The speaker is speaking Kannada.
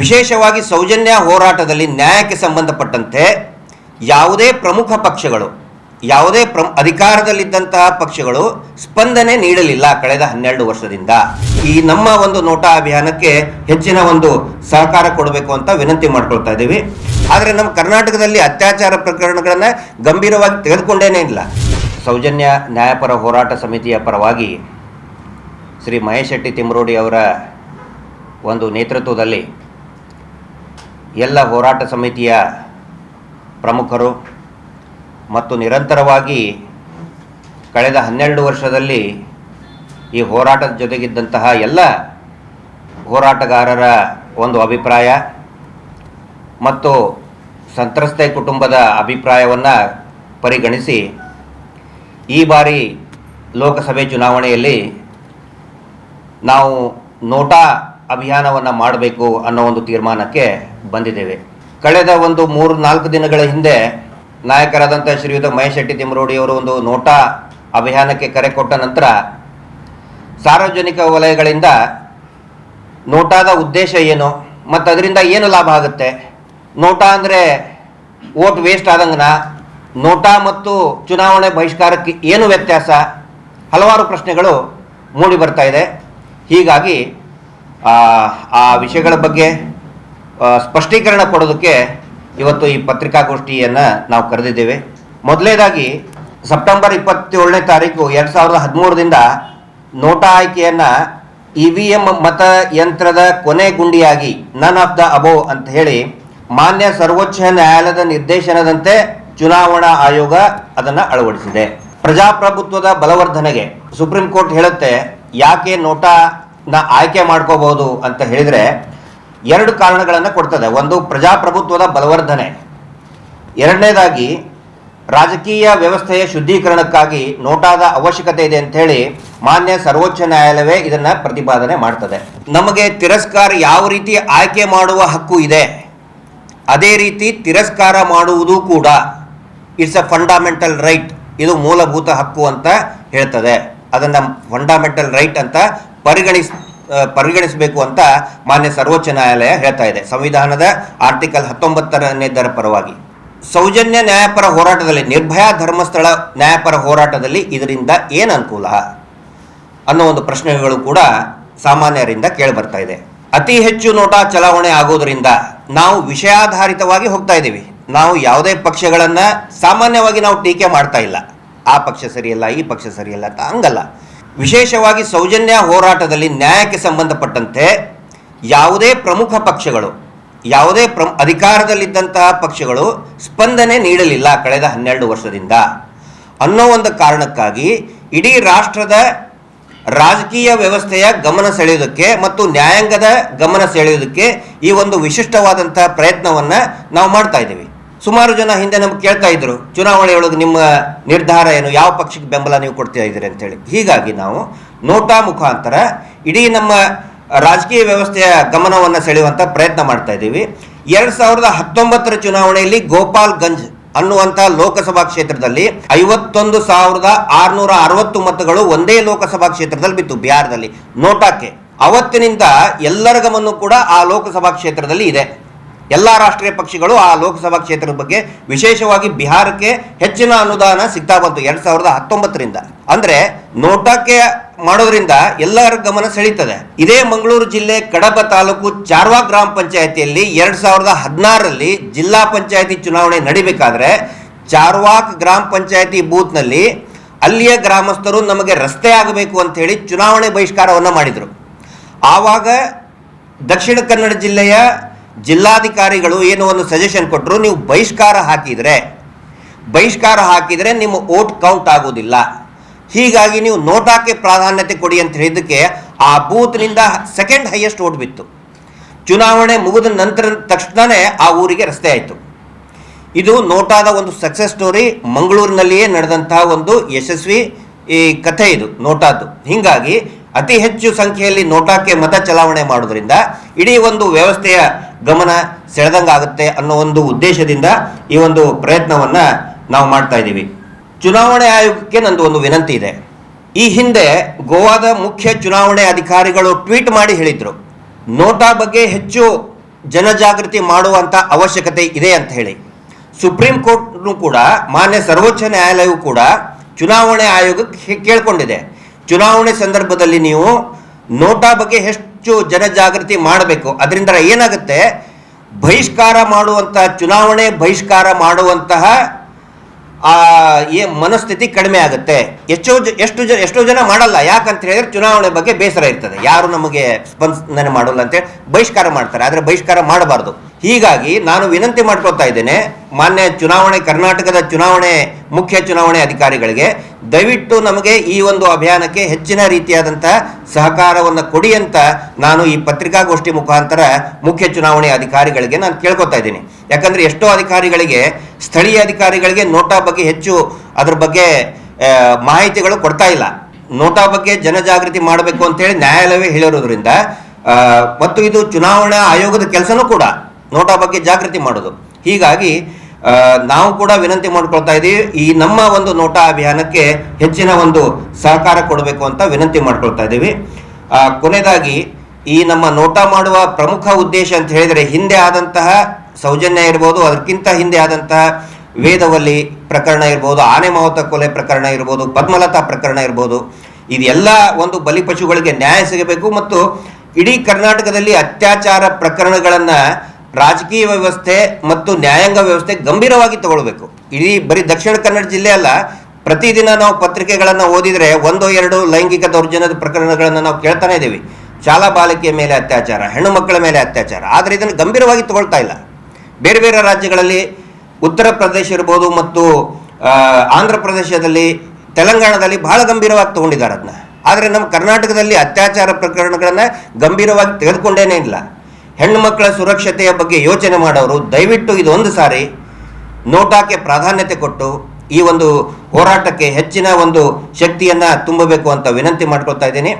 ವಿಶೇಷವಾಗಿ ಸೌಜನ್ಯ ಹೋರಾಟದಲ್ಲಿ ನ್ಯಾಯಕ್ಕೆ ಸಂಬಂಧಪಟ್ಟಂತೆ ಯಾವುದೇ ಪ್ರಮುಖ ಪಕ್ಷಗಳು, ಯಾವುದೇ ಪ್ರ ಅಧಿಕಾರದಲ್ಲಿದ್ದಂತಹ ಪಕ್ಷಗಳು ಸ್ಪಂದನೆ ನೀಡಲಿಲ್ಲ ಕಳೆದ ಹನ್ನೆರಡು ವರ್ಷದಿಂದ. ಈ ನಮ್ಮ ಒಂದು ನೋಟಾ ಅಭಿಯಾನಕ್ಕೆ ಹೆಚ್ಚಿನ ಒಂದು ಸಹಕಾರ ಕೊಡಬೇಕು ಅಂತ ವಿನಂತಿ ಮಾಡ್ಕೊಳ್ತಾ ಇದ್ದೀವಿ. ಆದರೆ ನಮ್ಮ ಕರ್ನಾಟಕದಲ್ಲಿ ಅತ್ಯಾಚಾರ ಪ್ರಕರಣಗಳನ್ನು ಗಂಭೀರವಾಗಿ ತೆಗೆದುಕೊಂಡೇನೇ ಇಲ್ಲ. ಸೌಜನ್ಯ ನ್ಯಾಯಪರ ಹೋರಾಟ ಸಮಿತಿಯ ಪರವಾಗಿ ಶ್ರೀ ಮಹೇಶ್ ಶೆಟ್ಟಿ ತಿಮ್ರೋಡಿ ಅವರ ಒಂದು ನೇತೃತ್ವದಲ್ಲಿ ಎಲ್ಲ ಹೋರಾಟ ಸಮಿತಿಯ ಪ್ರಮುಖರು ಮತ್ತು ನಿರಂತರವಾಗಿ ಕಳೆದ ಹನ್ನೆರಡು ವರ್ಷದಲ್ಲಿ ಈ ಹೋರಾಟದ ಜೊತೆಗಿದ್ದಂತಹ ಎಲ್ಲ ಹೋರಾಟಗಾರರ ಒಂದು ಅಭಿಪ್ರಾಯ ಮತ್ತು ಸಂತ್ರಸ್ತೆ ಕುಟುಂಬದ ಅಭಿಪ್ರಾಯವನ್ನು ಪರಿಗಣಿಸಿ ಈ ಬಾರಿ ಲೋಕಸಭೆ ಚುನಾವಣೆಯಲ್ಲಿ ನಾವು ನೋಟಾ ಅಭಿಯಾನವನ್ನು ಮಾಡಬೇಕು ಅನ್ನೋ ಒಂದು ತೀರ್ಮಾನಕ್ಕೆ ಬಂದಿದ್ದೇವೆ. ಕಳೆದ ಒಂದು ಮೂರು ನಾಲ್ಕು ದಿನಗಳ ಹಿಂದೆ ನಾಯಕರಾದಂಥ ಶ್ರೀಯುತ ಮಹೇಶ್ ಶೆಟ್ಟಿ ತಿಮ್ಮರೋಡಿಯವರು ಒಂದು ನೋಟಾ ಅಭಿಯಾನಕ್ಕೆ ಕರೆ ಕೊಟ್ಟ ನಂತರ ಸಾರ್ವಜನಿಕ ವಲಯಗಳಿಂದ ನೋಟಾದ ಉದ್ದೇಶ ಏನು, ಮತ್ತು ಅದರಿಂದ ಏನು ಲಾಭ ಆಗುತ್ತೆ? ನೋಟಾ ಅಂದರೆ ಓಟ್ ವೇಸ್ಟ್ ಆದಂಗನ? ನೋಟಾ ಮತ್ತು ಚುನಾವಣೆ ಬಹಿಷ್ಕಾರಕ್ಕೆ ಏನು ವ್ಯತ್ಯಾಸ? ಹಲವಾರು ಪ್ರಶ್ನೆಗಳು ಮೂಡಿ ಬರ್ತಾ ಇದೆ. ಹೀಗಾಗಿ ಆ, ವಿಷಯಗಳ ಬಗ್ಗೆ ಸ್ಪಷ್ಟೀಕರಣ ಕೊಡೋದಕ್ಕೆ ಇವತ್ತು ಈ ಪತ್ರಿಕಾಗೋಷ್ಠಿಯನ್ನು ನಾವು ಕರೆದಿದ್ದೇವೆ. ಮೊದಲನೇದಾಗಿ ಸೆಪ್ಟೆಂಬರ್ ಇಪ್ಪತ್ತೇಳನೇ ತಾರೀಕು ಎರಡು ಸಾವಿರದ ಹದಿಮೂರರಿಂದ ನೋಟಾ ಆಯ್ಕೆಯನ್ನು ಇ ವಿ ಎಂ ಮತಯಂತ್ರದ ಕೊನೆ ಗುಂಡಿಯಾಗಿ ನನ್ ಆಫ್ ದ ಅಬೋ ಅಂತ ಹೇಳಿ ಮಾನ್ಯ ಸರ್ವೋಚ್ಚ ನ್ಯಾಯಾಲಯದ ನಿರ್ದೇಶನದಂತೆ ಚುನಾವಣಾ ಆಯೋಗ ಅದನ್ನು ಅಳವಡಿಸಿದೆ. ಪ್ರಜಾಪ್ರಭುತ್ವದ ಬಲವರ್ಧನೆಗೆ ಸುಪ್ರೀಂ ಕೋರ್ಟ್ ಹೇಳುತ್ತೆ ಯಾಕೆ ನೋಟಾನ ಆಯ್ಕೆ ಮಾಡ್ಕೋಬಹುದು ಅಂತ ಹೇಳಿದರೆ ಎರಡು ಕಾರಣಗಳನ್ನು ಕೊಡ್ತದೆ. ಒಂದು, ಪ್ರಜಾಪ್ರಭುತ್ವದ ಬಲವರ್ಧನೆ. ಎರಡನೇದಾಗಿ, ರಾಜಕೀಯ ವ್ಯವಸ್ಥೆಯ ಶುದ್ಧೀಕರಣಕ್ಕಾಗಿ ನೋಟಾದ ಅವಶ್ಯಕತೆ ಇದೆ ಅಂತ ಹೇಳಿ ಮಾನ್ಯ ಸರ್ವೋಚ್ಚ ನ್ಯಾಯಾಲಯವೇ ಇದನ್ನ ಪ್ರತಿಪಾದನೆ ಮಾಡ್ತದೆ. ನಮಗೆ ತಿರಸ್ಕಾರ ಯಾವ ರೀತಿ ಆಯ್ಕೆ ಮಾಡುವ ಹಕ್ಕು ಇದೆ, ಅದೇ ರೀತಿ ತಿರಸ್ಕಾರ ಮಾಡುವುದು ಕೂಡ ಇಟ್ಸ್ ಅ ಫಂಡಮೆಂಟಲ್ ರೈಟ್ ಇದು ಮೂಲಭೂತ ಹಕ್ಕು ಅಂತ ಹೇಳ್ತದೆ. ಅದನ್ನು ಫಂಡಮೆಂಟಲ್ ರೈಟ್ ಅಂತ ಪರಿಗಣಿಸ್ ಪರಿಗಣಿಸಬೇಕು ಅಂತ ಮಾನ್ಯ ಸರ್ವೋಚ್ಚ ನ್ಯಾಯಾಲಯ ಹೇಳ್ತಾ ಇದೆ. ಸಂವಿಧಾನದ ಆರ್ಟಿಕಲ್ ಹತ್ತೊಂಬತ್ತರನೇದರ ಪರವಾಗಿ. ಸೌಜನ್ಯ ನ್ಯಾಯಪರ ಹೋರಾಟದಲ್ಲಿ, ನಿರ್ಭಯ ಧರ್ಮಸ್ಥಳ ನ್ಯಾಯಪರ ಹೋರಾಟದಲ್ಲಿ ಇದರಿಂದ ಏನು ಅನುಕೂಲ? ಅನ್ನೋ ಒಂದು ಪ್ರಶ್ನೆಗಳು ಕೂಡ ಸಾಮಾನ್ಯರಿಂದ ಕೇಳಿಬರ್ತಾ ಇದೆ. ಅತಿ ಹೆಚ್ಚು ನೋಟಾ ಚಲಾವಣೆ ಆಗೋದರಿಂದ ನಾವು ವಿಷಯಾಧಾರಿತವಾಗಿ ಹೋಗ್ತಾ ಇದ್ದೀವಿ. ನಾವು ಯಾವುದೇ ಪಕ್ಷಗಳನ್ನು ಸಾಮಾನ್ಯವಾಗಿ ನಾವು ಟೀಕೆ ಮಾಡ್ತಾ ಇಲ್ಲ. ಆ ಪಕ್ಷ ಸರಿಯಲ್ಲ, ಈ ಪಕ್ಷ ಸರಿಯಲ್ಲ ಅಂತ ಹಂಗಲ್ಲ. ವಿಶೇಷವಾಗಿ ಸೌಜನ್ಯ ಹೋರಾಟದಲ್ಲಿ ನ್ಯಾಯಕ್ಕೆ ಸಂಬಂಧಪಟ್ಟಂತೆ ಯಾವುದೇ ಪ್ರಮುಖ ಪಕ್ಷಗಳು, ಯಾವುದೇ ಪ್ರ ಅಧಿಕಾರದಲ್ಲಿದ್ದಂತಹ ಪಕ್ಷಗಳು ಸ್ಪಂದನೆ ನೀಡಲಿಲ್ಲ ಕಳೆದ ಹನ್ನೆರಡು ವರ್ಷದಿಂದ. ಅನ್ನೋ ಒಂದು ಕಾರಣಕ್ಕಾಗಿ ಇಡೀ ರಾಷ್ಟ್ರದ ರಾಜಕೀಯ ವ್ಯವಸ್ಥೆಯ ಗಮನ ಸೆಳೆಯೋದಕ್ಕೆ ಮತ್ತು ನ್ಯಾಯಾಂಗದ ಗಮನ ಸೆಳೆಯೋದಕ್ಕೆ ಈ ಒಂದು ವಿಶಿಷ್ಟವಾದಂತಹ ಪ್ರಯತ್ನವನ್ನು ನಾವು ಮಾಡ್ತಾ ಇದ್ದೀವಿ. ಸುಮಾರು ಜನ ಹಿಂದೆ ನಮ್ಗೆ ಕೇಳ್ತಾ ಇದ್ರು ಚುನಾವಣೆಯೊಳಗೆ ನಿಮ್ಮ ನಿರ್ಧಾರ ಏನು, ಯಾವ ಪಕ್ಷಕ್ಕೆ ಬೆಂಬಲ ನೀವು ಕೊಡ್ತಾ ಇದ್ದೀರಿ ಅಂತೇಳಿ ಹೀಗಾಗಿ ನಾವು ನೋಟಾ ಮುಖಾಂತರ ಇಡೀ ನಮ್ಮ ರಾಜಕೀಯ ವ್ಯವಸ್ಥೆಯ ಗಮನವನ್ನು ಸೆಳೆಯುವಂಥ ಪ್ರಯತ್ನ ಮಾಡ್ತಾ ಇದ್ದೀವಿ. ಎರಡು ಸಾವಿರದ ಹತ್ತೊಂಬತ್ತರ ಚುನಾವಣೆಯಲ್ಲಿ ಗೋಪಾಲ್ ಗಂಜ್ ಅನ್ನುವಂಥ ಲೋಕಸಭಾ ಕ್ಷೇತ್ರದಲ್ಲಿ ಐವತ್ತೊಂದು ಸಾವಿರದ ಆರುನೂರ ಅರವತ್ತು ಮತಗಳು ಒಂದೇ ಲೋಕಸಭಾ ಕ್ಷೇತ್ರದಲ್ಲಿ ಬಿತ್ತು, ಬಿಹಾರದಲ್ಲಿ, ನೋಟಾಕ್ಕೆ. ಅವತ್ತಿನಿಂದ ಎಲ್ಲರ ಗಮನ ಕೂಡ ಆ ಲೋಕಸಭಾ ಕ್ಷೇತ್ರದಲ್ಲಿ ಇದೆ. ಎಲ್ಲ ರಾಷ್ಟ್ರೀಯ ಪಕ್ಷಗಳು ಆ ಲೋಕಸಭಾ ಕ್ಷೇತ್ರದ ಬಗ್ಗೆ ವಿಶೇಷವಾಗಿ ಬಿಹಾರಕ್ಕೆ ಹೆಚ್ಚಿನ ಅನುದಾನ ಸಿಗ್ತಾ ಬಂತು ಎರಡ್ ಸಾವಿರದ ಹತ್ತೊಂಬತ್ತರಿಂದ. ಅಂದ್ರೆ ನೋಟಕ್ಕೆ ಮಾಡೋದ್ರಿಂದ ಎಲ್ಲರ ಗಮನ ಸೆಳೀತದೆ. ಇದೇ ಮಂಗಳೂರು ಜಿಲ್ಲೆ ಕಡಬ ತಾಲೂಕು ಚಾರ್ವಾ ಗ್ರಾಮ ಪಂಚಾಯತಿಯಲ್ಲಿ ಎರಡ್ ಸಾವಿರದ ಹದಿನಾರರಲ್ಲಿ ಜಿಲ್ಲಾ ಪಂಚಾಯತಿ ಚುನಾವಣೆ ನಡಿಬೇಕಾದ್ರೆ ಚಾರ್ವಾಕ್ ಗ್ರಾಮ ಪಂಚಾಯತಿ ಬೂತ್ನಲ್ಲಿ ಅಲ್ಲಿಯ ಗ್ರಾಮಸ್ಥರು ನಮಗೆ ರಸ್ತೆ ಆಗಬೇಕು ಅಂತ ಹೇಳಿ ಚುನಾವಣೆ ಬಹಿಷ್ಕಾರವನ್ನು ಮಾಡಿದರು. ಆವಾಗ ದಕ್ಷಿಣ ಕನ್ನಡ ಜಿಲ್ಲೆಯ ಜಿಲ್ಲಾಧಿಕಾರಿಗಳು ಏನು ಒಂದು ಸಜೆಷನ್ ಕೊಟ್ಟರು ನೀವು ಬಹಿಷ್ಕಾರ ಹಾಕಿದರೆ ಬಹಿಷ್ಕಾರ ಹಾಕಿದರೆ ನಿಮ್ಮ ಓಟ್ ಕೌಂಟ್ ಆಗೋದಿಲ್ಲ ಹೀಗಾಗಿ ನೀವು ನೋಟಾಕ್ಕೆ ಪ್ರಾಧಾನ್ಯತೆ ಕೊಡಿ ಅಂತ ಹೇಳಿದ್ದಕ್ಕೆ ಆ ಬೂತ್ನಿಂದ ಸೆಕೆಂಡ್ ಹೈಯೆಸ್ಟ್ ಓಟ್ ಬಿತ್ತು. ಚುನಾವಣೆ ಮುಗಿದ ನಂತರ ತಕ್ಷಣವೇ ಆ ಊರಿಗೆ ರಸ್ತೆ ಆಯಿತು. ಇದು ನೋಟಾದ ಒಂದು ಸಕ್ಸಸ್ ಸ್ಟೋರಿ ಮಂಗಳೂರಿನಲ್ಲಿಯೇ ನಡೆದಂತಹ ಒಂದು ಯಶಸ್ವಿ ಈ ಕಥೆ ಇದು, ನೋಟಾದ್ದು. ಹೀಗಾಗಿ ಅತಿ ಹೆಚ್ಚು ಸಂಖ್ಯೆಯಲ್ಲಿ ನೋಟಾಕ್ಕೆ ಮತ ಚಲಾವಣೆ ಮಾಡೋದ್ರಿಂದ ಇಡೀ ಒಂದು ವ್ಯವಸ್ಥೆಯ ಗಮನ ಸೆಳೆದಂಗಾಗುತ್ತೆ ಅನ್ನೋ ಒಂದು ಉದ್ದೇಶದಿಂದ ಈ ಒಂದು ಪ್ರಯತ್ನವನ್ನು ನಾವು ಮಾಡ್ತಾ ಇದ್ದೀವಿ. ಚುನಾವಣೆ ಆಯೋಗಕ್ಕೆ ನಂದು ಒಂದು ವಿನಂತಿ ಇದೆ. ಈ ಹಿಂದೆ ಗೋವಾದ ಮುಖ್ಯ ಚುನಾವಣೆ ಅಧಿಕಾರಿಗಳು ಟ್ವೀಟ್ ಮಾಡಿ ಹೇಳಿದರು. ನೋಟಾ ಬಗ್ಗೆ ಹೆಚ್ಚು ಜನಜಾಗೃತಿ ಮಾಡುವಂಥ ಅವಶ್ಯಕತೆ ಇದೆ ಅಂತ ಹೇಳಿ. ಸುಪ್ರೀಂ ಕೋರ್ಟ್ನು ಕೂಡ, ಮಾನ್ಯ ಸರ್ವೋಚ್ಚ ನ್ಯಾಯಾಲಯವು ಕೂಡ ಚುನಾವಣೆ ಆಯೋಗಕ್ಕೆ ಕೇಳಿಕೊಂಡಿದೆ ಕೇಳ್ಕೊಂಡಿದೆ. ಚುನಾವಣೆ ಸಂದರ್ಭದಲ್ಲಿ ನೀವು ನೋಟಾ ಬಗ್ಗೆ ಹೆಚ್ಚು ಜನಜಾಗೃತಿ ಮಾಡಬೇಕು. ಅದರಿಂದ ಏನಾಗುತ್ತೆ? ಬಹಿಷ್ಕಾರ ಮಾಡುವಂತಹ ಚುನಾವಣೆ ಬಹಿಷ್ಕಾರ ಮಾಡುವಂತಹ ಆ, ಏ ಮನಸ್ಥಿತಿ ಕಡಿಮೆ ಆಗುತ್ತೆ. ಎಷ್ಟೋ ಎಷ್ಟು ಜನ, ಎಷ್ಟೋ ಜನ ಮಾಡಲ್ಲ. ಯಾಕಂತ ಹೇಳಿದ್ರೆ ಚುನಾವಣೆ ಬಗ್ಗೆ ಬೇಸರ ಇರ್ತದೆ. ಯಾರು ನಮಗೆ ಸ್ಪಂದನೆ ಮಾಡೋಲ್ಲ ಅಂತೇಳಿ ಬಹಿಷ್ಕಾರ ಮಾಡ್ತಾರೆ. ಆದರೆ ಬಹಿಷ್ಕಾರ ಮಾಡಬಾರ್ದು. ಹೀಗಾಗಿ ನಾನು ವಿನಂತಿ ಮಾಡ್ಕೊಳ್ತಾ ಇದ್ದೇನೆ, ಮಾನ್ಯ ಚುನಾವಣೆ, ಕರ್ನಾಟಕದ ಚುನಾವಣೆ, ಮುಖ್ಯ ಚುನಾವಣೆ ಅಧಿಕಾರಿಗಳಿಗೆ, ದಯವಿಟ್ಟು ನಮಗೆ ಈ ಒಂದು ಅಭಿಯಾನಕ್ಕೆ ಹೆಚ್ಚಿನ ರೀತಿಯಾದಂತಹ ಸಹಕಾರವನ್ನು ಕೊಡಿ ಅಂತ ನಾನು ಈ ಪತ್ರಿಕಾಗೋಷ್ಠಿ ಮುಖಾಂತರ ಮುಖ್ಯ ಚುನಾವಣೆ ಅಧಿಕಾರಿಗಳಿಗೆ ನಾನು ಕೇಳ್ಕೊತಾ ಇದ್ದೀನಿ. ಯಾಕಂದ್ರೆ ಎಷ್ಟೋ ಅಧಿಕಾರಿಗಳಿಗೆ ಸ್ಥಳೀಯ ಅಧಿಕಾರಿಗಳಿಗೆ ನೋಟಾ ಬಗ್ಗೆ ಹೆಚ್ಚು ಅದ್ರ ಬಗ್ಗೆ ಮಾಹಿತಿಗಳು ಕೊಡ್ತಾ ಇಲ್ಲ. ನೋಟಾ ಬಗ್ಗೆ ಜನಜಾಗೃತಿ ಮಾಡಬೇಕು ಅಂತೇಳಿ ನ್ಯಾಯಾಲಯವೇ ಹೇಳಿರೋದ್ರಿಂದ ಮತ್ತು ಇದು ಚುನಾವಣಾ ಆಯೋಗದ ಕೆಲಸನೂ ಕೂಡ ನೋಟಾ ಬಗ್ಗೆ ಜಾಗೃತಿ ಮಾಡೋದು. ಹೀಗಾಗಿ ನಾವು ಕೂಡ ವಿನಂತಿ ಮಾಡ್ಕೊಳ್ತಾ ಇದ್ದೀವಿ. ಈ ನಮ್ಮ ಒಂದು ನೋಟಾ ಅಭಿಯಾನಕ್ಕೆ ಹೆಚ್ಚಿನ ಒಂದು ಸಹಕಾರ ಕೊಡಬೇಕು ಅಂತ ವಿನಂತಿ ಮಾಡ್ಕೊಳ್ತಾ ಇದ್ದೀವಿ. ಕೊನೆಯದಾಗಿ, ಈ ನಮ್ಮ ನೋಟಾ ಮಾಡುವ ಪ್ರಮುಖ ಉದ್ದೇಶ ಅಂತ ಹೇಳಿದರೆ ಹಿಂದೆ ಆದಂತಹ ಸೌಜನ್ಯ ಇರ್ಬೋದು, ಅದಕ್ಕಿಂತ ಹಿಂದೆ ಆದಂತಹ ವೇದವಲ್ಲಿ ಪ್ರಕರಣ ಇರ್ಬೋದು, ಆನೆ ಮಾವುತ ಕೊಲೆ ಪ್ರಕರಣ ಇರ್ಬೋದು, ಪದ್ಮಲತಾ ಪ್ರಕರಣ ಇರ್ಬೋದು, ಇದೆಲ್ಲ ಒಂದು ಬಲಿಪಶುಗಳಿಗೆ ನ್ಯಾಯ ಸಿಗಬೇಕು ಮತ್ತು ಇಡೀ ಕರ್ನಾಟಕದಲ್ಲಿ ಅತ್ಯಾಚಾರ ಪ್ರಕರಣಗಳನ್ನು ರಾಜಕೀಯ ವ್ಯವಸ್ಥೆ ಮತ್ತು ನ್ಯಾಯಾಂಗ ವ್ಯವಸ್ಥೆ ಗಂಭೀರವಾಗಿ ತಗೊಳ್ಬೇಕು. ಇಡೀ ಬರೀ ದಕ್ಷಿಣ ಕನ್ನಡ ಜಿಲ್ಲೆ ಅಲ್ಲ, ಪ್ರತಿದಿನ ನಾವು ಪತ್ರಿಕೆಗಳನ್ನು ಓದಿದರೆ ಒಂದು ಎರಡು ಲೈಂಗಿಕ ದೌರ್ಜನ್ಯದ ಪ್ರಕರಣಗಳನ್ನು ನಾವು ಕೇಳ್ತಾನೆ ಇದ್ದೀವಿ. ಶಾಲಾ ಬಾಲಕಿಯ ಮೇಲೆ ಅತ್ಯಾಚಾರ, ಹೆಣ್ಣು ಮಕ್ಕಳ ಮೇಲೆ ಅತ್ಯಾಚಾರ, ಆದರೆ ಇದನ್ನು ಗಂಭೀರವಾಗಿ ತಗೊಳ್ತಾ ಇಲ್ಲ. ಬೇರೆ ಬೇರೆ ರಾಜ್ಯಗಳಲ್ಲಿ ಉತ್ತರ ಪ್ರದೇಶ ಇರ್ಬೋದು ಮತ್ತು ಆಂಧ್ರ ಪ್ರದೇಶದಲ್ಲಿ ತೆಲಂಗಾಣದಲ್ಲಿ ಬಹಳ ಗಂಭೀರವಾಗಿ ತಗೊಂಡಿದ್ದಾರೆ ಅದನ್ನ. ಆದರೆ ನಮ್ಮ ಕರ್ನಾಟಕದಲ್ಲಿ ಅತ್ಯಾಚಾರ ಪ್ರಕರಣಗಳನ್ನು ಗಂಭೀರವಾಗಿ ತೆಗೆದುಕೊಂಡೇನೆ ಇಲ್ಲ. ಹೆಣ್ಣು ಮಕ್ಕಳ ಸುರಕ್ಷತೆಯ ಬಗ್ಗೆ ಯೋಚನೆ ಮಾಡೋರು, ದಯವಿಟ್ಟು ಇದೊಂದು ಸಾರಿ ನೋಟಾಕ್ಕೆ ಪ್ರಾಧಾನ್ಯತೆ ಕೊಟ್ಟು ಈ ಒಂದು ಹೋರಾಟಕ್ಕೆ ಹೆಚ್ಚಿನ ಒಂದು ಶಕ್ತಿಯನ್ನ ತುಂಬಬೇಕು ಅಂತ ವಿನಂತಿ ಮಾಡ್ಕೊಳ್ತಾ ಇದ್ದೀನಿ.